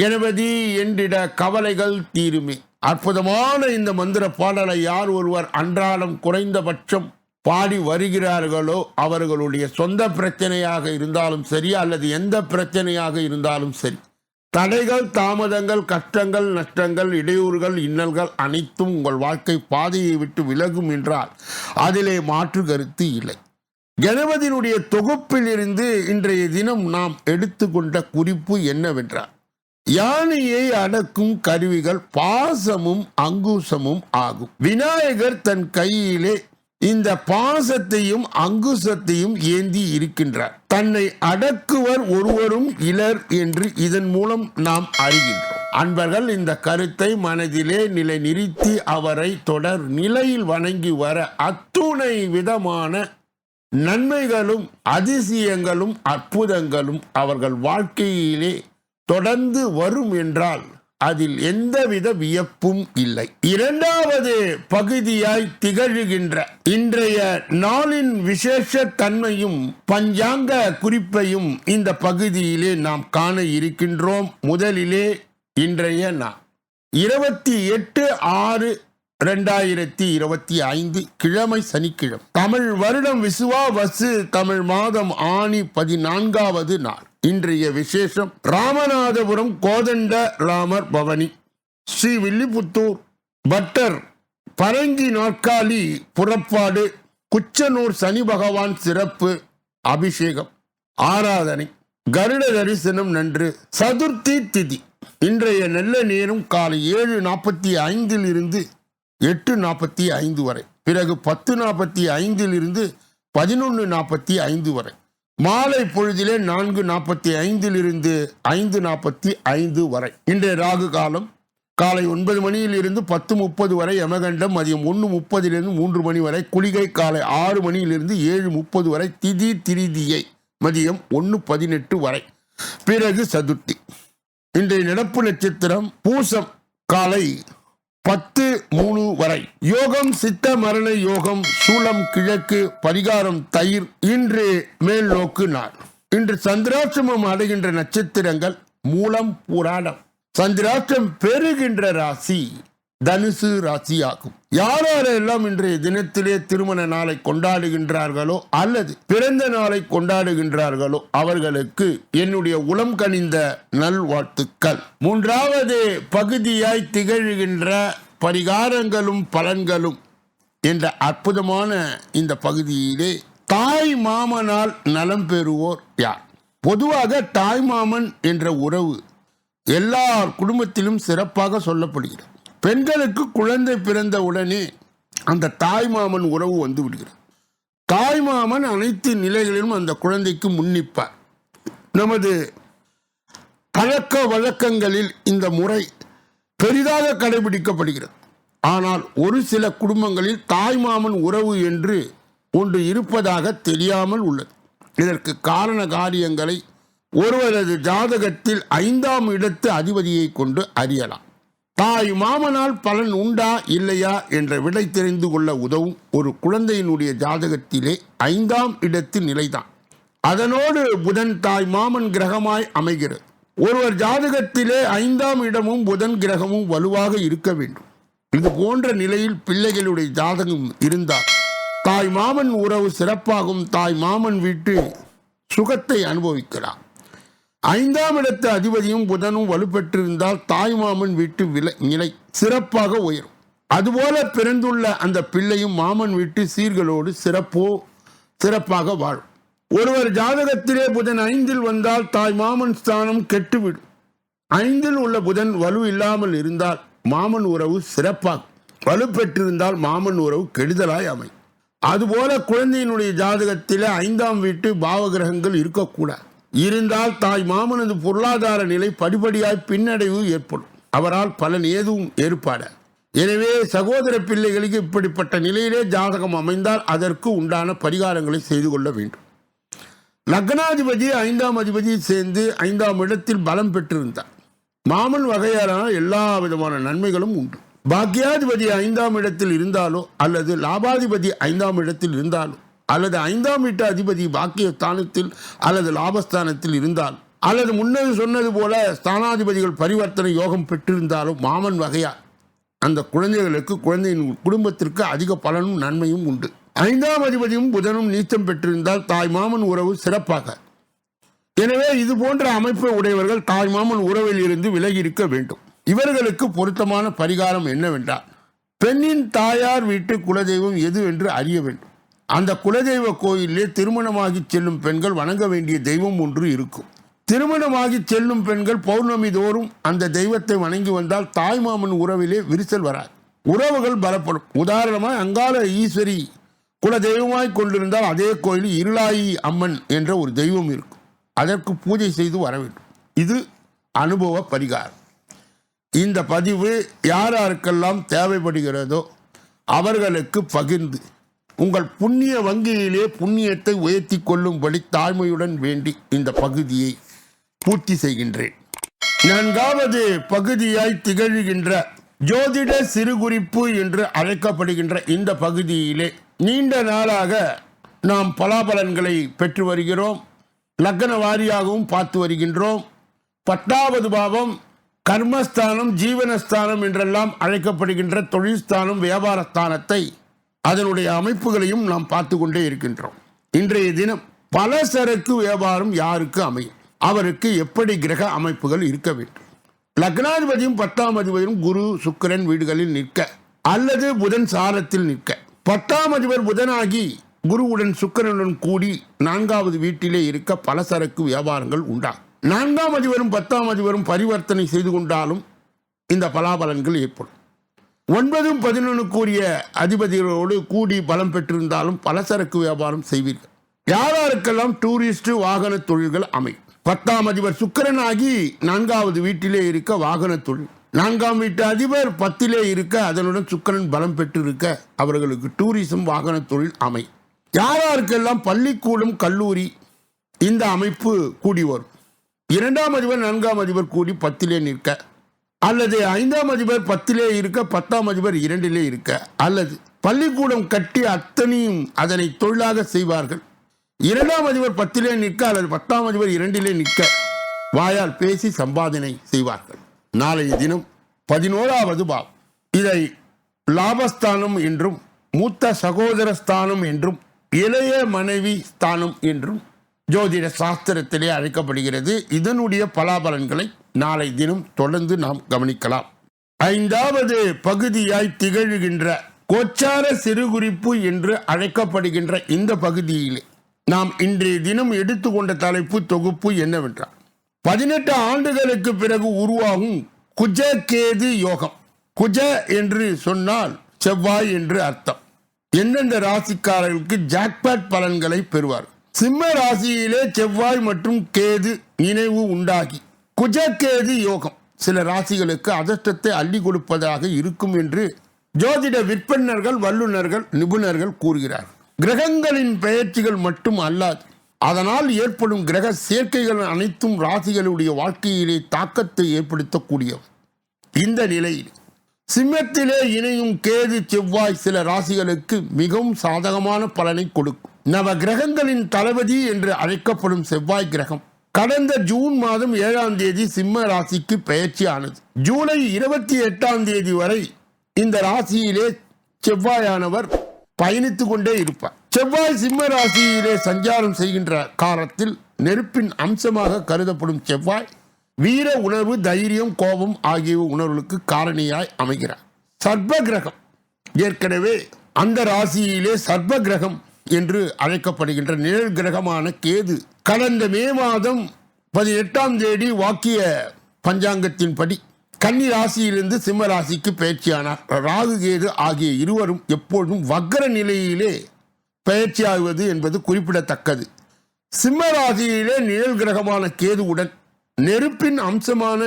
கணபதி என்றிட கவலைகள் தீருமே. அற்புதமான இந்த மந்திர பாடலை யார் ஒருவர் அன்றாடம் குறைந்தபட்சம் பாடி வருகிறார்களோ அவர்களுடைய சொந்த பிரச்சனையாக இருந்தாலும் சரி அல்லது எந்த பிரச்சனையாக இருந்தாலும் சரி. தடைகள் தாமதங்கள் கஷ்டங்கள் நஷ்டங்கள் இடையூறுகள் இன்னல்கள் அனைத்தும் உங்கள் வாழ்க்கை பாதையை விட்டு விலகும் என்றால் அதிலே மாற்று கருத்து இல்லை. கணபதியினுடைய தொகுப்பிலிருந்து இன்றைய தினம் நாம் எடுத்துக்கொண்ட குறிப்பு என்னவென்றால் யானையை அடக்கும் கருவிகள் பாசமும் அங்குசமும் ஆகும். விநாயகர் தன் கையிலே இந்த பாசத்தையும் அங்குசத்தையும் ஏந்தி இருக்கின்றார். தன்னை அடக்குவர் ஒருவரும் இலர் என்று இதன் மூலம் நாம் அறிகின்றோம். அன்பர்கள் இந்த கருத்தை மனதிலே நிலை நிறுத்தி அவரை தொடர் நிலையில் வணங்கி வர அத்துணை விதமான நன்மைகளும் அதிசயங்களும் அற்புதங்களும் அவர்கள் வாழ்க்கையிலே தொடர்ந்து வரும் என்றால் அதில் எந்தவித வியப்பும் இல்லை. இரண்டாவது பகுதியாய் திகழ்கின்ற இன்றைய நாளின் விசேஷ தன்மையும் பஞ்சாங்க குறிப்பையும் இந்த பகுதியிலே நாம் காண இருக்கின்றோம். முதலிலே இன்றைய நாள். இருபத்தி எட்டு ஆறு இரண்டாயிரத்தி இருபத்தி ஐந்து கிழமை சனிக்கிழமை. தமிழ் வருடம் விசுவா வசு தமிழ் மாதம் ஆணி பதினான்காவது நாள். இன்றைய விசேஷம் ராமநாதபுரம் கோதண்ட ராமர் பவனி. ஸ்ரீ வில்லிபுத்தூர் பட்டர் பரங்கி நாற்காலி புறப்பாடு குச்சனூர் சனி பகவான் சிறப்பு அபிஷேகம் ஆராதனை கருட தரிசனம் நன்று சதுர்த்தி திதி. இன்றைய நல்ல நேரம் காலை ஏழு நாற்பத்தி ஐந்தில் இருந்து எட்டு நாற்பத்தி ஐந்து வரை. பிறகு பத்து நாற்பத்தி ஐந்தில் இருந்து பதினொன்று நாற்பத்தி ஐந்து வரை. மாலை பொழுதிலே நான்கு நாற்பத்தி ஐந்தில் இருந்து ஐந்து நாற்பத்தி ஐந்து வரை. இன்றைய ராகு காலம் காலை ஒன்பது மணியில் இருந்து பத்து முப்பது வரை யமகண்டம் மதியம் ஒன்று முப்பதிலிருந்து மூன்று மணி வரை குளிகை காலை ஆறு மணியிலிருந்து ஏழு முப்பது வரை திதி திரிதியை மதியம் ஒன்று பதினெட்டு வரை. பிறகு சதுர்த்தி. இன்றைய நடப்பு நட்சத்திரம் பூசம் காலை பத்து மூணு வரை. யோகம் சித்த மரண யோகம் சூலம் கிழக்கு பரிகாரம் தயிர் இன்று மேல் நோக்கு நாள். இன்று சந்திராசிரமம் அடைகின்ற நட்சத்திரங்கள் மூலம் புராணம். சந்திராஷ்டிரம் பெறுகின்ற ராசி. தனுசு ராசியாகும். யாரெல்லாம் இன்றைய தினத்திலே திருமண நாளை கொண்டாடுகின்றார்களோ அல்லது பிறந்த நாளை கொண்டாடுகின்றார்களோ அவர்களுக்கு என்னுடைய உளம் கனிந்த நல்வாழ்த்துக்கள். மூன்றாவது பகுதியாய் திகழ்கின்ற பரிகாரங்களும் பலன்களும் என்ற அற்புதமான இந்த பகுதியிலே தாய் மாமனால் நலம் பெறுவோர் யார்? பொதுவாக தாய் மாமன் என்ற உறவு எல்லார் குடும்பத்திலும் சிறப்பாக சொல்லப்படுகிறது. பெண்களுக்கு குழந்தை பிறந்த உடனே அந்த தாய் மாமன் உறவு வந்து விடுகிறது. தாய் மாமன் அனைத்து நிலைகளிலும் அந்த குழந்தைக்கு முன்னிப்பார். நமது பழக்க வழக்கங்களில் இந்த முறை பெரிதாக கடைபிடிக்கப்படுகிறது. ஆனால் ஒரு சில குடும்பங்களில் தாய் மாமன் உறவு என்று ஒன்று இருப்பதாக தெரியாமல் உள்ளது. இதற்கு காரண காரியங்களை ஒருவரது ஜாதகத்தில் ஐந்தாம் இடத்து அதிபதியை கொண்டு அறியலாம். தாய் மாமனால் பலன் உண்டா இல்லையா என்ற விடை தெரிந்து கொள்ள உதவும் ஒரு குழந்தையினுடைய ஜாதகத்திலே ஐந்தாம் இடத்து நிலைதான். அதனோடு புதன் தாய் மாமன் கிரகமாய் அமைகிறது. ஒருவர் ஜாதகத்திலே ஐந்தாம் இடமும் புதன் கிரகமும் வலுவாக இருக்க வேண்டும். இது போன்ற நிலையில் பிள்ளைகளுடைய ஜாதகம் இருந்தால் தாய் மாமன் உறவு சிறப்பாகும். தாய் மாமன் வீட்டு சுகத்தை அனுபவிக்கிறார் ஐந்தாம் இடத்து அதிபதியும் புதனும் வலுப்பெற்றிருந்தால் தாய் மாமன் வீட்டு விலை நிலை சிறப்பாக உயரும். அதுபோல பிறந்துள்ள அந்த பிள்ளையும் மாமன் வீட்டு சீர்களோடு சிறப்போ சிறப்பாக வாழும். ஒருவர் ஜாதகத்திலே புதன் ஐந்தில் வந்தால் தாய் மாமன் ஸ்தானம் கெட்டுவிடும். ஐந்தில் உள்ள புதன் வலு இல்லாமல் இருந்தால் மாமன் உறவு சிறப்பாகும். வலுப்பெற்றிருந்தால் மாமன் உறவு கெடுதலாய் அமையும். அதுபோல குழந்தையினுடைய ஜாதகத்திலே ஐந்தாம் வீட்டு பாவகிரகங்கள் இருக்கக்கூடாது. இருந்தால் தாய் மாமனது பொருளாதார நிலை படிப்படியாய் பின்னடைவு ஏற்படும். அவரால் பலன் ஏதும் ஏற்பாட. எனவே சகோதர பிள்ளைகளுக்கு இப்படிப்பட்ட நிலையிலே ஜாதகம் அமைந்தால் அதற்கு உண்டான பரிகாரங்களை செய்து கொள்ள வேண்டும். லக்னாதிபதி ஐந்தாம் அதிபதி சேர்ந்து ஐந்தாம் இடத்தில் பலம் பெற்றிருந்தார். மாமன் வகையான எல்லா விதமான நன்மைகளும் உண்டு. பாக்கியாதிபதி ஐந்தாம் இடத்தில் இருந்தாலோ அல்லது லாபாதிபதி ஐந்தாம் இடத்தில் இருந்தாலோ அல்லது ஐந்தாம் வீட்டு அதிபதி பாக்கிய ஸ்தானத்தில் அல்லது லாபஸ்தானத்தில் இருந்தால் அல்லது முன்னது சொன்னது போல ஸ்தானாதிபதிகள் பரிவர்த்தனை யோகம் பெற்றிருந்தாலும் மாமன் வகையார் அந்த குழந்தைகளுக்கு குழந்தையின் குடும்பத்திற்கு அதிக பலனும் நன்மையும் உண்டு. ஐந்தாம் அதிபதியும் புதனும் நீச்சம் பெற்றிருந்தால் தாய் மாமன் உறவு சிறப்பாக. எனவே இது போன்ற அமைப்பை உடையவர்கள் தாய் மாமன் உறவில் இருந்து விலகி இருக்க வேண்டும். இவர்களுக்கு பொருத்தமான பரிகாரம் என்னவென்றால் பெண்ணின் தாயார் வீட்டு குலதெய்வம் எது என்று அறிய வேண்டும். அந்த குலதெய்வ கோயிலே திருமணமாகி செல்லும் பெண்கள் வணங்க வேண்டிய தெய்வம் ஒன்று இருக்கும். திருமணமாகி செல்லும் பெண்கள் பௌர்ணமி தோறும் அந்த தெய்வத்தை வணங்கி வந்தால் தாய்மாமன் உறவிலே விரிசல் வராது. உறவுகள் பலப்படும். உதாரணமாக அங்காள ஈஸ்வரி குல தெய்வமாய் கொண்டிருந்தால் அதே கோயில் இருளாயி அம்மன் என்ற ஒரு தெய்வம் இருக்கும். அதற்கு பூஜை செய்து வர வேண்டும். இது அனுபவ பரிகாரம். இந்த பதிவு யார் யாருக்கெல்லாம் தேவைப்படுகிறதோ அவர்களுக்கு பகிர்ந்து உங்கள் புண்ணிய வங்கியிலே புண்ணியத்தை உயர்த்தி கொள்ளும்படி தாழ்மையுடன் வேண்டி இந்த பகுதியை பூர்த்தி செய்கின்றேன். நான்காவது பகுதியாய் திகழ்கின்ற ஜோதிட சிறுகுறிப்பு என்று அழைக்கப்படுகின்ற இந்த பகுதியிலே நீண்ட நாளாக நாம் பலாபலன்களை பெற்று வருகிறோம். லக்ன வாரியாகவும் பார்த்து வருகின்றோம். பத்தாவது பாவம் கர்மஸ்தானம் ஜீவனஸ்தானம் என்றெல்லாம் அழைக்கப்படுகின்ற தொழில்ஸ்தானம் வியாபாரஸ்தானத்தை அதனுடைய அமைப்புகளையும் நாம் பார்த்து கொண்டே இருக்கின்றோம். இன்றைய தினம் பல சரக்கு வியாபாரம் யாருக்கு அமையும்? அவருக்கு எப்படி கிரக அமைப்புகள் இருக்க வேண்டும்? லக்னாதிபதியும் பத்தாம் அதிபதியும் குரு சுக்கரன் வீடுகளில் நிற்க அல்லது புதன் சாரத்தில் நிற்க. பத்தாம் அதிபர் புதனாகி குருவுடன் சுக்கிரனுடன் கூடி நான்காவது வீட்டிலே இருக்க பல சரக்கு வியாபாரங்கள் உண்டாகும். நான்காம் அதிபரும் பத்தாம் அதிபரும் பரிவர்த்தனை செய்து கொண்டாலும் இந்த பலாபலன்கள் ஏற்படும். ஒன்பதும் பதினொன்று கூறிய அதிபதிகளோடு கூடி பலம் பெற்றிருந்தாலும் பலசரக்கு வியாபாரம் செய்வீர்கள். யாராருக்கெல்லாம் டூரிஸ்ட் வாகன தொழில்கள் அமையும்? பத்தாம் அதிபர் சுக்கிரன் ஆகி நான்காவது வீட்டிலே இருக்க வாகன தொழில். நான்காம் வீட்டு அதிபர் பத்திலே இருக்க அதனுடன் சுக்கிரன் பலம் பெற்றிருக்க அவர்களுக்கு டூரிசம் வாகன தொழில் அமை யாராருக்கெல்லாம் பள்ளிக்கூடம் கல்லூரி இந்த அமைப்பு கூடி வரும்? இரண்டாம் அதிபர் நான்காம் அதிபர் கூடி பத்திலே நிற்க அல்லது ஐந்தாம் அதிபர் பத்திலே இருக்க பத்தாம் அதிபர் இரண்டிலே இருக்க அல்லது பள்ளிக்கூடம் கட்டி அத்தனையும் அதனை தொழிலாக செய்வார்கள். இரண்டாம் அதிபர் பத்திலே நிற்க அல்லது பத்தாம் அதிபர் இரண்டிலே நிற்க வாயால் பேசி சம்பாதனை செய்வார்கள். நாளைய தினம் பதினோராவது பாவம். இதை லாபஸ்தானம் என்றும் மூத்த சகோதர ஸ்தானம் என்றும் இளைய மனைவி ஸ்தானம் என்றும் ஜோதிட சாஸ்திரத்திலே அழைக்கப்படுகிறது. இதனுடைய பலாபலன்களை நாளை தினம் தொடர்ந்து நாம் கவனிக்கலாம். ஐந்தாவது பகுதியாய் திகழ்கின்ற கோச்சார சிறுகுறிப்பு என்று அழைக்கப்படுகின்ற இந்த பகுதியிலே நாம் இன்றைய தினம் எடுத்துக்கொண்ட தலைப்பு தொகுப்பு என்னவென்றால் பதினெட்டு ஆண்டுகளுக்கு பிறகு உருவாகும் குஜ கேது யோகம். குஜ என்று சொன்னால் செவ்வாய் என்று அர்த்தம். எந்தெந்த ராசிக்காரர்களுக்கு ஜாக்பாட் பலன்களை பெறுவார் சிம்ம ராசியிலே செவ்வாய் மற்றும் கேது நினைவு உண்டாகி குஜகேது யோகம். சில ராசிகளுக்கு அதிர்ஷ்டத்தை அள்ளி கொடுப்பதாக இருக்கும் என்று ஜோதிட விற்பனர்கள் வல்லுநர்கள் நிபுணர்கள் கூறுகிறார்கள். கிரகங்களின் பெயர்ச்சிகள் மட்டும் அல்லாது அதனால் ஏற்படும் கிரக சேர்க்கைகள் அனைத்தும் ராசிகளுடைய வாழ்க்கையிலே தாக்கத்தை ஏற்படுத்தக்கூடியவை. இந்த நிலையில் சிம்மத்திலே இணையும் கேது செவ்வாய் சில ராசிகளுக்கு மிகவும் சாதகமான பலனை கொடுக்கும். நவ கிரகங்களின் தளபதி என்று அழைக்கப்படும் செவ்வாய் கிரகம் கடந்த ஜூன் மாதம் ஏழாம் தேதி சிம்ம ராசிக்கு பெயர்ச்சி ஆனது ஜூலை இருபத்தி எட்டாம் தேதி வரை இந்த ராசியிலே செவ்வாயானவர் பயணித்துக் கொண்டே இருப்பார். செவ்வாய் சிம்ம ராசியிலே சஞ்சாரம் செய்கின்ற காலத்தில் நெருப்பின் அம்சமாக கருதப்படும் செவ்வாய் வீர உணர்வு தைரியம் கோபம் ஆகிய உணர்வுகளுக்கு காரணியாய் அமைகிறார். சர்ப கிரகம். ஏற்கனவே அந்த ராசியிலே சர்ப கிரகம் என்று அழைக்கப்படுகின்ற நிழல் கிரகமான கேது. கடந்த மே மாதம் பதினெட்டாம் தேதி வாக்கிய பஞ்சாங்கத்தின்படி கன்னி ராசியிலிருந்து சிம்ம ராசிக்கு பயிற்சியானார். ராகு கேது ஆகிய இருவரும் எப்பொழுதும் வக்கர நிலையிலே பயிற்சியாகுவது என்பது குறிப்பிடத்தக்கது. சிம்ம ராசியிலே நிழல் கிரகமான கேதுவுடன் நெருப்பின் அம்சமான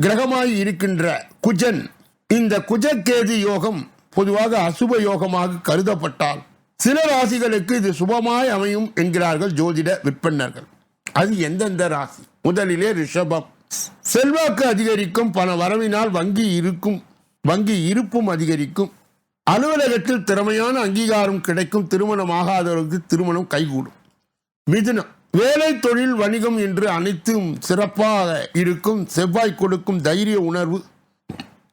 கிரகமாய் இருக்கின்ற குஜன் இந்த குஜக்கேது யோகம் பொதுவாக அசுப யோகமாக கருதப்பட்டால் சில ராசிகளுக்கு இது சுபமாய் அமையும் என்கிறார்கள் ஜோதிட விற்பனர்கள். அது எந்தெந்த ராசி? முதலிலே ரிஷபம். செல்வாக்கு அதிகரிக்கும் பண வரவினால் வங்கி இருக்கும் வங்கி இருப்பும் அதிகரிக்கும். அலுவலகத்தில் திறமையான அங்கீகாரம் கிடைக்கும் திருமணம் ஆகாதவர்களுக்கு திருமணம் கைகூடும். மிதுனம். வேலை தொழில் வணிகம் என்று அனைத்தும் சிறப்பாக இருக்கும் செவ்வாய் கொடுக்கும் தைரிய உணர்வு.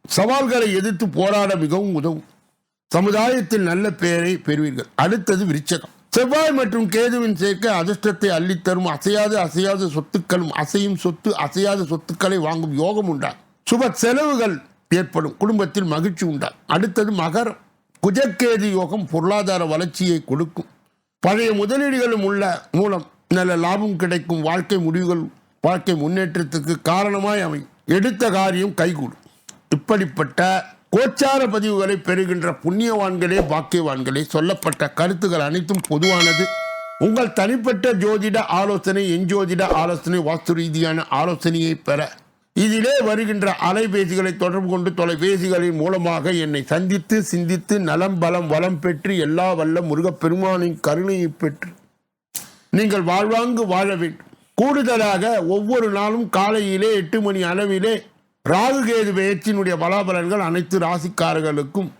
சவால்களை எதிர்த்து போராட மிகவும் உதவும். சமுதாயத்தில் நல்ல பெயரை பெறுவீர்கள். அடுத்தது விருச்சகம். செவ்வாய் மற்றும் கேதுவின் சேர்க்கை அதிர்ஷ்டத்தை அள்ளித்தரும் அசையாத அசையாத சொத்துக்களும் அசையும் சொத்து அசையாத சொத்துக்களை வாங்கும் யோகம் உண்டா சுப செலவுகள் ஏற்படும். குடும்பத்தில் மகிழ்ச்சி உண்டா அடுத்தது மகரம். குஜக்கேது யோகம் பொருளாதார வளர்ச்சியை கொடுக்கும். பழைய முதலீடுகளும் உள்ள மூலம் நல்ல லாபம் கிடைக்கும். வாழ்க்கை முடிவுகள் வாழ்க்கை முன்னேற்றத்துக்கு காரணமாய் அமையும். எடுத்த காரியம் கைகூடும். இப்படிப்பட்ட கோச்சார பதிவுகளை பெறுகின்ற புண்ணியவான்களே பாக்கியவான்களே சொல்லப்பட்ட கருத்துக்கள் அனைத்தும் பொதுவானது. உங்கள் தனிப்பட்ட ஜோதிட ஆலோசனை எஞ்சோதிட ஆலோசனை வாஸ்து ரீதியான ஆலோசனையை பெற. இதிலே வருகின்ற அலைபேசிகளை தொடர்பு கொண்டு தொலைபேசிகளின் மூலமாக என்னை சந்தித்து சிந்தித்து நலம் பலம் வளம் பெற்று எல்லா வல்ல முருகப்பெருமானின் கருணையை பெற்று நீங்கள் வாழ்வாங்கு வாழ வேண்டும். கூடுதலாக ஒவ்வொரு நாளும் காலையிலே எட்டு மணி அளவிலே ராகு கேது பெயர்ச்சியினுடைய பலாபலன்கள் அனைத்து ராசிக்காரர்களுக்கும்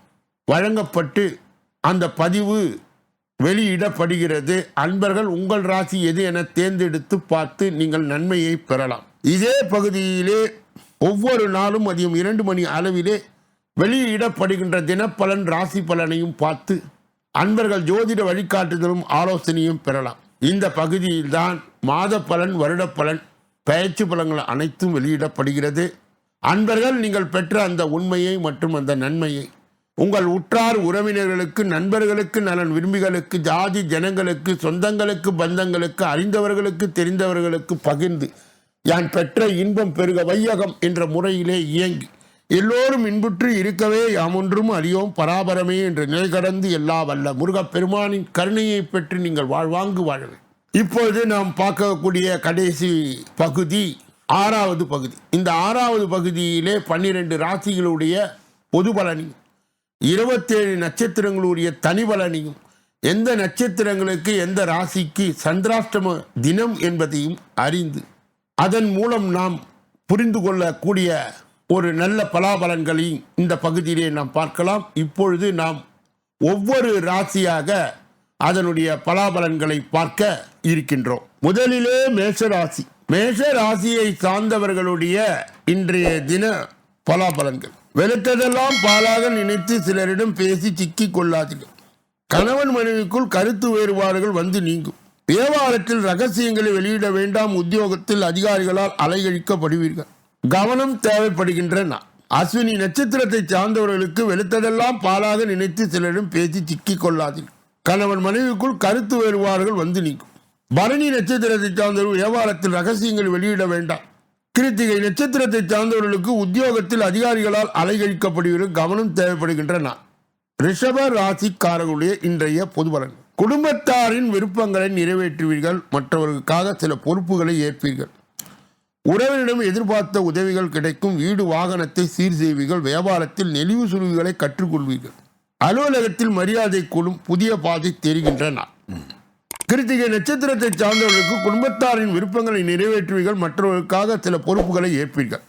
வழங்கப்பட்டு அந்த பதிவு வெளியிடப்படுகிறது. அன்பர்கள் உங்கள் ராசி எது என தேர்ந்தெடுத்து பார்த்து நீங்கள் நன்மையை பெறலாம். இதே பகுதியிலே ஒவ்வொரு நாளும் மதியம் இரண்டு மணி அளவிலே வெளியிடப்படுகின்ற தினப்பலன் ராசி பலனையும் பார்த்து அன்பர்கள் ஜோதிட வழிகாட்டுதலும் ஆலோசனையும் பெறலாம். இந்த பகுதியில்தான் மாத பலன் வருட பலன் பயிற்சி பலன்கள் அனைத்தும் வெளியிடப்படுகிறது. அன்பர்கள் நீங்கள் பெற்ற அந்த உண்மையை மற்றும் அந்த நன்மையை. உங்கள் உற்றார் உறவினர்களுக்கு நண்பர்களுக்கு நலன் விரும்பிகளுக்கு ஜாதி ஜனங்களுக்கு சொந்தங்களுக்கு பந்தங்களுக்கு அறிந்தவர்களுக்கு தெரிந்தவர்களுக்கு பகிர்ந்து யான் பெற்ற இன்பம் பெருக வையகம் என்ற முறையிலே இயங்கி எல்லோரும் இன்புற்று இருக்கவே யாமொன்றும் அறியோம் பராபரமே என்று நிலை கடந்து எல்லா வல்ல முருகப்பெருமானின் கருணையை பெற்று நீங்கள் வாழ்வாங்கு வாழவே. இப்பொழுது நாம் பார்க்கக்கூடிய கடைசி பகுதி ஆறாவது பகுதி. இந்த ஆறாவது பகுதியிலே பன்னிரெண்டு ராசிகளுடைய பொது பலனையும் இருபத்தேழு நட்சத்திரங்களுடைய தனி பலனையும் எந்த நட்சத்திரங்களுக்கு எந்த ராசிக்கு சந்திராஷ்டம தினம் என்பதையும் அறிந்து அதன் மூலம் நாம் புரிந்து கொள்ளக்கூடிய ஒரு நல்ல பலாபலன்களையும் இந்த பகுதியிலே நாம் பார்க்கலாம். இப்பொழுது நாம் ஒவ்வொரு ராசியாக அதனுடைய பலாபலன்களை பார்க்க இருக்கின்றோம். முதலிலே மேஷராசி. மேஷ ராசியை சார்ந்தவர்களுடைய இன்றைய தின பலாபலன்கள். வெளுத்ததெல்லாம் பாலாக நினைத்து சிலரிடம் பேசி சிக்கிக் கொள்ளாதீர்கள். கணவன் மனைவிக்குள் கருத்து வேறுபாடுகள் வந்து நீங்கும். வியாபாரத்தில் ரகசியங்களை வெளியிட வேண்டாம் உத்தியோகத்தில் அதிகாரிகளால் அலைகழிக்கப்படுவீர்கள் கவனம் தேவைப்படுகின்ற நான் அஸ்வினி நட்சத்திரத்தை சார்ந்தவர்களுக்கு வெளுத்ததெல்லாம் பாலாக நினைத்து சிலரிடம் பேசி சிக்கிக் கொள்ளாதீர்கள். கணவன் மனைவிக்குள் கருத்து வேறுபாடுகள் வந்து நீங்கும். பரணி நட்சத்திரத்தை சார்ந்தவர்கள் வியாபாரத்தில் ரகசியங்கள் வெளியிட வேண்டாம். கிருத்திகை நட்சத்திரத்தை சார்ந்தவர்களுக்கு உத்தியோகத்தில் அதிகாரிகளால் அலைகழிக்கப்படுகிற கவனம் தேவைப்படுகின்றன. ரிஷப ராசிக்காரர்களுடைய இன்றைய பொதுபலன் குடும்பத்தாரின் விருப்பங்களை நிறைவேற்றுவீர்கள் மற்றவர்களுக்காக சில பொறுப்புகளை ஏற்பீர்கள். உறவினிடம் எதிர்பார்த்த உதவிகள் கிடைக்கும் வீடு வாகனத்தை சீர் செய்வீர்கள் வியாபாரத்தில் நெளிவு சுருவிகளை கற்றுக்கொள்வீர்கள். அலுவலகத்தில் மரியாதை கூடும் புதிய பாதை தெரிகின்றன கிருத்திகை நட்சத்திரத்தை சார்ந்தவர்களுக்கு குடும்பத்தாரின் விருப்பங்களை நிறைவேற்றுவீர்கள் மற்றவர்களுக்காக சில பொறுப்புகளை ஏற்பீர்கள்.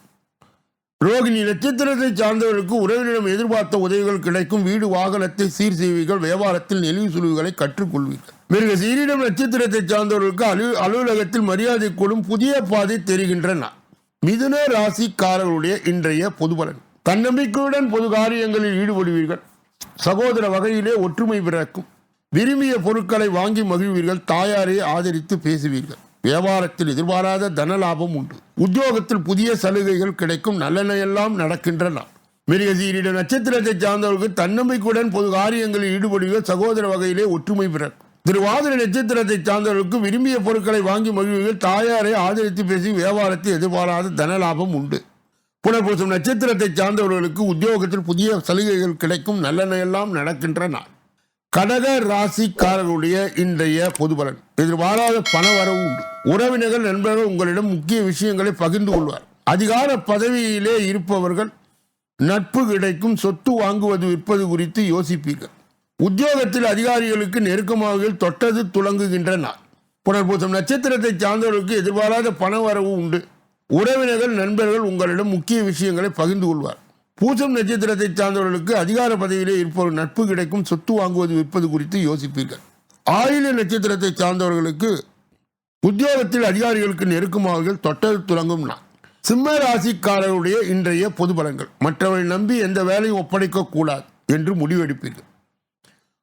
ரோகிணி நட்சத்திரத்தை சார்ந்தவர்களுக்கு உறவினரிடம் எதிர்பார்த்த உதவிகள் கிடைக்கும் வீடு வாகனத்தை சீர் செய்வீர்கள் வியாபாரத்தில் நெளிவு சுழிவுகளை கற்றுக்கொள்வீர்கள். மிருக சீரிடம் நட்சத்திரத்தை சார்ந்தவர்களுக்கு அலு அலுவலகத்தில் மரியாதை கூடும் புதிய பாதை தெரிகின்றன. மிதுன ராசிக்காரர்களுடைய இன்றைய பொதுபலன் தன்னம்பிக்கையுடன் பொது காரியங்களில் ஈடுபடுவீர்கள். சகோதர வகையிலே ஒற்றுமை பிறக்கும். விரும்பிய பொருட்களை வாங்கி மகிழ்வீர்கள் தாயாரை ஆதரித்து பேசுவீர்கள். வியாபாரத்தில் எதிர்பாராத தன லாபம் உண்டு. உத்தியோகத்தில் புதிய சலுகைகள் கிடைக்கும் நல்லெண்ணெல்லாம் நடக்கின்றன. மிருகசீரிட நட்சத்திரத்தை சார்ந்தவர்களுக்கு தன்னம்பிக்கையுடன் பொது காரியங்களில் ஈடுபடுவீர்கள் சகோதர வகையிலே ஒற்றுமை பிறக்கும். திருவாதிரை நட்சத்திரத்தை சார்ந்தவர்களுக்கு விரும்பிய பொருட்களை வாங்கி மகிழ்வீர்கள் தாயாரை ஆதரித்து பேசி வியாபாரத்தில் எதிர்பாராத தன லாபம் உண்டு. புனர்பூசம் நட்சத்திரத்தை சார்ந்தவர்களுக்கு உத்தியோகத்தில் புதிய சலுகைகள் கிடைக்கும் நல்லெண்ணெல்லாம் நடக்கின்றன. கடக ராசிக்காரர்களுடைய இன்றைய பொதுபலன். எதிர்பாராத பண வரவு உண்டு. உறவினர்கள் நண்பர்கள் உங்களிடம் முக்கிய விஷயங்களை பகிர்ந்து கொள்வார். அதிகார பதவியிலே இருப்பவர்கள் நட்பு கிடைக்கும் சொத்து வாங்குவது விற்பது குறித்து யோசிப்பீர்கள். உத்தியோகத்தில் அதிகாரிகளுக்கு நெருக்கமாக தொட்டது துளங்குகின்ற நாள். புனர்பூசம் நட்சத்திரத்தை சார்ந்தவர்களுக்கு எதிர்பாராத பண வரவு உண்டு. உறவினர்கள் நண்பர்கள் உங்களிடம் முக்கிய விஷயங்களை பகிர்ந்து கொள்வார். பூசம் நட்சத்திரத்தை சார்ந்தவர்களுக்கு அதிகார பதவியிலே இருப்பவர் நட்பு கிடைக்கும் சொத்து வாங்குவது விற்பது குறித்து யோசிப்பீர்கள். ஆயுள நட்சத்திரத்தை சார்ந்தவர்களுக்கு உத்தியோகத்தில் அதிகாரிகளுக்கு நெருக்கமாக தொட்டது துலங்கும் நான் சிம்ம ராசிக்காரருடைய இன்றைய பொது பலங்கள் மற்றவரை நம்பி எந்த வேலையும் ஒப்படைக்க கூடாது என்று முடிவெடுப்பீர்கள்.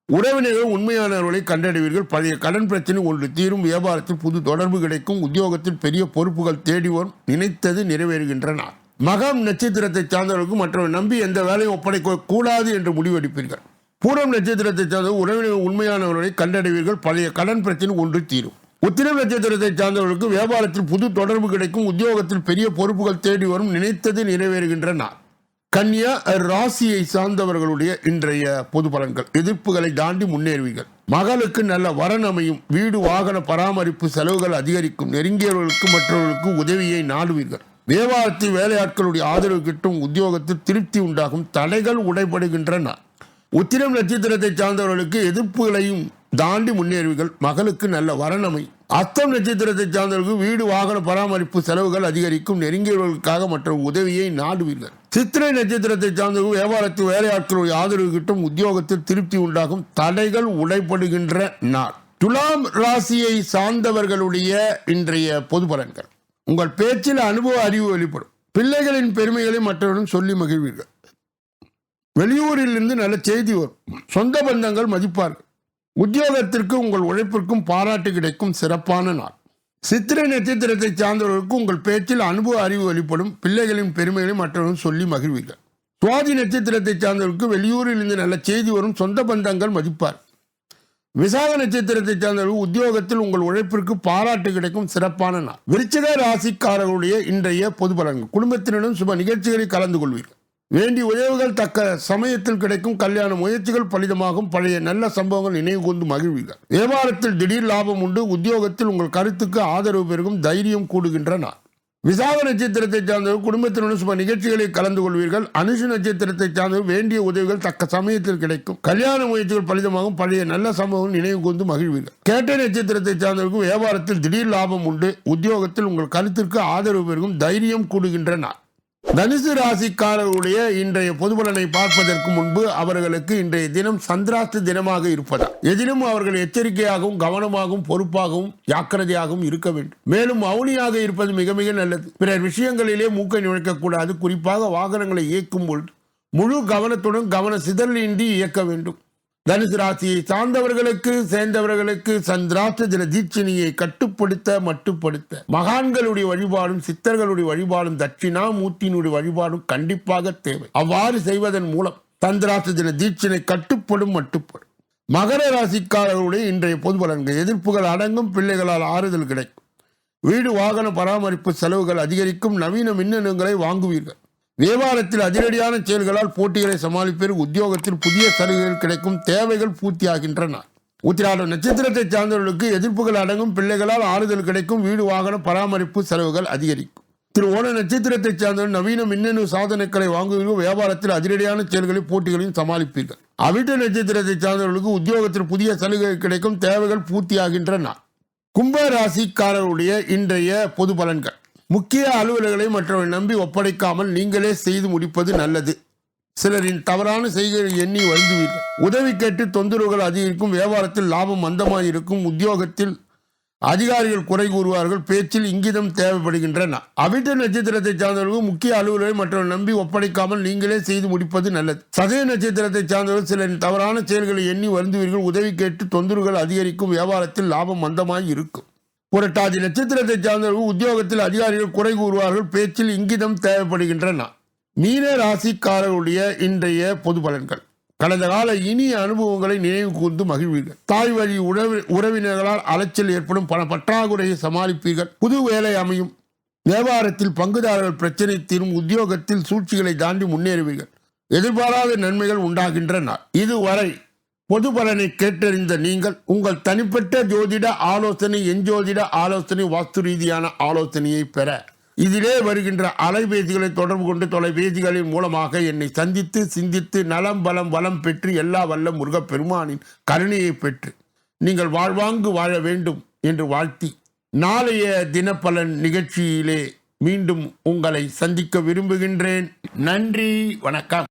உறவினர்கள் உண்மையானவர்களை கண்டறிவீர்கள் பழைய கடன் பிரச்சனை ஒன்று தீரும். வியாபாரத்தில் புது தொடர்பு கிடைக்கும். உத்தியோகத்தில் பெரிய பொறுப்புகள் தேடி வரும். நினைத்தது நிறைவேறுகின்றன மகம் நட்சத்திரத்தை சார்ந்தவர்களுக்கு மற்றவர் நம்பி எந்த வேலையும் ஒப்படைக்க கூடாது என்று முடிவெடுப்பீர்கள். பூரம் நட்சத்திரத்தை சார்ந்த உறவினர் உண்மையானவர்களை கண்டறிவீர்கள் பழைய கடன் பிரச்சனை ஒன்று தீரும். உத்திரம் நட்சத்திரத்தை சார்ந்தவர்களுக்கு வியாபாரத்தில் புது தொடர்பு கிடைக்கும். உத்தியோகத்தில் பெரிய பொறுப்புகள் தேடி வரும். நினைத்தது நிறைவேறுகின்ற நாள். கன்யா ராசியை சார்ந்தவர்களுடைய இன்றைய பொது பலன்கள். எதிர்ப்புகளை தாண்டி முன்னேறுவீர்கள். மகளுக்கு நல்ல வரன் அமையும். வீடு வாகன பராமரிப்பு செலவுகள் அதிகரிக்கும். நெருங்கியவர்களுக்கு மற்றவர்களுக்கு உதவியை நாடுவீர்கள். வியாபாரத்தில் வேலையாட்களுடைய ஆதரவு கிட்டும் உத்தியோகத்தில் திருப்தி உண்டாகும் தடைகள் உடைபடுகின்றன. உத்திரம் நட்சத்திரத்தை சார்ந்தவர்களுக்கு எதிர்ப்புகளையும் தாண்டி முன்னேறுவீர்கள். மகளுக்கு நல்ல வரணமை அஸ்தம் நட்சத்திரத்தை சார்ந்தவர்களுக்கு வீடு வாகன பராமரிப்பு செலவுகள் அதிகரிக்கும். நெருங்கியவர்களுக்காக மற்ற உதவியை நாடுவீர்கள். சித்திரை நட்சத்திரத்தை சார்ந்தவர்கள் வியாபாரத்தில் வேலையாட்களுடைய ஆதரவு கிட்டும் உத்தியோகத்தில் திருப்தி உண்டாகும். தடைகள் உடைப்படுகின்ற நாள் துலாம் ராசியை சார்ந்தவர்களுடைய இன்றைய பொது பலன்கள். உங்கள் பேச்சில் அனுபவ அறிவு வெளிப்படும். பிள்ளைகளின் பெருமைகளை மற்றவர்களும் சொல்லி மகிழ்வீர்கள். வெளியூரில் இருந்து நல்ல செய்தி வரும். சொந்த பந்தங்கள் மதிப்பார்கள். உத்தியோகத்திற்கு உங்கள் உழைப்பிற்கும் பாராட்டு கிடைக்கும் சிறப்பான நாள். சித்திரை நட்சத்திரத்தை சார்ந்தவர்களுக்கு உங்கள் பேச்சில் அனுபவ அறிவு வெளிப்படும். பிள்ளைகளின் பெருமைகளை மற்றவர்கள் சொல்லி மகிழ்வீர்கள். சுவாதி நட்சத்திரத்தை சார்ந்தவர்களுக்கு வெளியூரில் இருந்து நல்ல செய்தி வரும். சொந்த பந்தங்கள் மதிப்பார் விசாக நட்சத்திரத்தை சேர்ந்தவர்கள் உத்தியோகத்தில் உங்கள் உழைப்பிற்கு பாராட்டு கிடைக்கும் சிறப்பான நாள். விருச்சிக ராசிக்காரர்களுடைய இன்றைய பொது பலன்கள். குடும்பத்தினரும் சுப நிகழ்ச்சிகளில் கலந்து கொள்வீர்கள். வேண்டிய உதவுகள் தக்க சமயத்தில் கிடைக்கும். கல்யாண முயற்சிகள் பலிதமாகும். பழைய நல்ல சம்பவங்கள் நினைவு கொண்டு மகிழ்வீர்கள். வியாபாரத்தில் திடீர் லாபம் உண்டு. உத்தியோகத்தில் உங்கள் கருத்துக்கு ஆதரவு பெருகும். தைரியம் கூடுகின்ற நாள். விசாக நட்சத்திரத்தை சார்ந்தவர் குடும்பத்தினுடன் சுப நிகழ்ச்சிகளில் கலந்து கொள்வீர்கள். அனுசு நட்சத்திரத்தை சார்ந்தவர் வேண்டிய உதவிகள் தக்க சமயத்தில் கிடைக்கும். கல்யாண முயற்சிகள் பலிதமாகும் பழைய நல்ல சம்பவம் நினைவு கொண்டு மகிழ்வீர்கள். கேட்ட நட்சத்திரத்தை சார்ந்தவருக்கு வியாபாரத்தில் திடீர் லாபம் உண்டு. உத்தியோகத்தில் உங்கள் கருத்திற்கு ஆதரவு பெருகும் தைரியம் கூடுகின்ற நாள் தனுசு ராசிக்காரர்களுடைய இன்றைய பொதுபலனை பார்ப்பதற்கு முன்பு அவர்களுக்கு இன்றைய தினம் சந்திராஷ்ட தினமாக இருப்பதா எதிலும் அவர்கள் எச்சரிக்கையாகவும் கவனமாகவும் பொறுப்பாகவும் ஜாக்கிரதையாகவும் இருக்க வேண்டும். மேலும் மௌனியாக இருப்பது மிக மிக நல்லது. பிறர் விஷயங்களிலே மூக்கை நுழைக்கக்கூடாது குறிப்பாக வாகனங்களை இயக்கும் பொழுது முழு கவனத்துடன் கவன சிதறலின்றி இயக்க வேண்டும். தனுசு ராசியை சார்ந்தவர்களுக்கு சேர்ந்தவர்களுக்கு சந்திராஷ்ட தின தீட்சணியை கட்டுப்படுத்த மட்டுப்படுத்த. மகான்களுடைய வழிபாடும் சித்தர்களுடைய வழிபாடும் தட்சிணாமூர்த்தியினுடைய வழிபாடும் கண்டிப்பாக தேவை. அவ்வாறு செய்வதன் மூலம் சந்திராஷ்ட தின தீட்சணை கட்டுப்படும் மட்டுப்படும். மகர ராசிக்காரர்களுடைய இன்றைய பொது பலன்கள். எதிர்ப்புகள் அடங்கும் பிள்ளைகளால் ஆறுதல் கிடைக்கும். வீடு வாகன பராமரிப்பு செலவுகள் அதிகரிக்கும் நவீன மின்னணுங்களை வாங்குவீர்கள். வியாபாரத்தில் அதிரடியான செயல்களால் போட்டிகளை சமாளிப்பேர் உத்தியோகத்தில் புதிய சலுகைகள் கிடைக்கும் தேவைகள் பூர்த்தியாகின்றன. உத்திராட நட்சத்திரத்தை சார்ந்தவர்களுக்கு எதிர்ப்புகள் அடங்கும் பிள்ளைகளால் ஆறுதல் கிடைக்கும் வீடு வாகன பராமரிப்பு செலவுகள் அதிகரிக்கும். திரு ஓன நட்சத்திரத்தை சார்ந்தவர்கள் நவீன மின்னணு சாதனங்களை வாங்குவீர்கள் வியாபாரத்தில் அதிரடியான செயல்களை போட்டிகளையும் சமாளிப்பீர்கள். அவிட்ட நட்சத்திரத்தை சார்ந்தவர்களுக்கு உத்தியோகத்தில் புதிய சலுகை கிடைக்கும் தேவைகள் பூர்த்தியாகின்றன. கும்ப ராசிக்காரருடைய இன்றைய பொது பலன்கள். முக்கிய அலுவலர்களை மற்றவரை நம்பி ஒப்படைக்காமல் நீங்களே செய்து முடிப்பது நல்லது. சிலரின் தவறான செய்கைகள் எண்ணி வருந்துவீர்கள். உதவி கேட்டு தொந்தரவுகள் அதிகரிக்கும் வியாபாரத்தில் லாபம் மந்தமாக இருக்கும் உத்தியோகத்தில் அதிகாரிகள் குறை கூறுவார்கள் பேச்சில் இங்கிதம் தேவைப்படுகின்றன. அவிட்ட நட்சத்திரத்தை சார்ந்தவர்கள் முக்கிய அலுவலரை மற்றவர்கள் நம்பி ஒப்படைக்காமல் நீங்களே செய்து முடிப்பது நல்லது. சதய நட்சத்திரத்தை சார்ந்தவர்கள் சிலரின் தவறான செயல்களை எண்ணி வருந்துவீர்கள் உதவி கேட்டு தொந்தரவுகள் அதிகரிக்கும் வியாபாரத்தில் லாபம் மந்தமாய் இருக்கும். புரட்டாதி நட்சத்திரத்தை சார்ந்தவர்கள் உத்தியோகத்தில் அதிகாரிகள் குறை கூறுவார்கள் பேச்சில் இங்கிதம் தேவைப்படுகின்றன. மீன ராசிக்காரருடைய இன்றைய பொது பலன்கள். கடந்த கால இனிய அனுபவங்களை நினைவு கூர்ந்து மகிழ்வீர்கள். தாய் வழி உறவு உறவினர்களால் அலைச்சல் ஏற்படும் பல பற்றாக்குறையை சமாளிப்பீர்கள். புது வேலை அமையும். வியாபாரத்தில் பங்குதாரர்கள் பிரச்சனை தீரும். உத்தியோகத்தில் சூழ்ச்சிகளை தாண்டி முன்னேறுவீர்கள். எதிர்பாராத நன்மைகள் உண்டாகின்றன. இதுவரை பொது பலனை கேட்டறிந்த நீங்கள் உங்கள் தனிப்பட்ட ஜோதிட ஆலோசனை எஞ்சோதிட ஆலோசனை வாஸ்து ரீதியான ஆலோசனையை பெற. இதிலே வருகின்ற அலைபேசிகளை தொடர்பு கொண்டு தொலைபேசிகளின் மூலமாக என்னை சந்தித்து சிந்தித்து நலம் பலம் வளம் பெற்று எல்லா வல்ல முருகப்பெருமானின் கருணையை பெற்று நீங்கள் வாழ்வாங்கு வாழ வேண்டும் என்று வாழ்த்தி நாளைய தினப்பலன் நிகழ்ச்சியிலே மீண்டும் உங்களை சந்திக்க விரும்புகின்றேன். நன்றி வணக்கம்.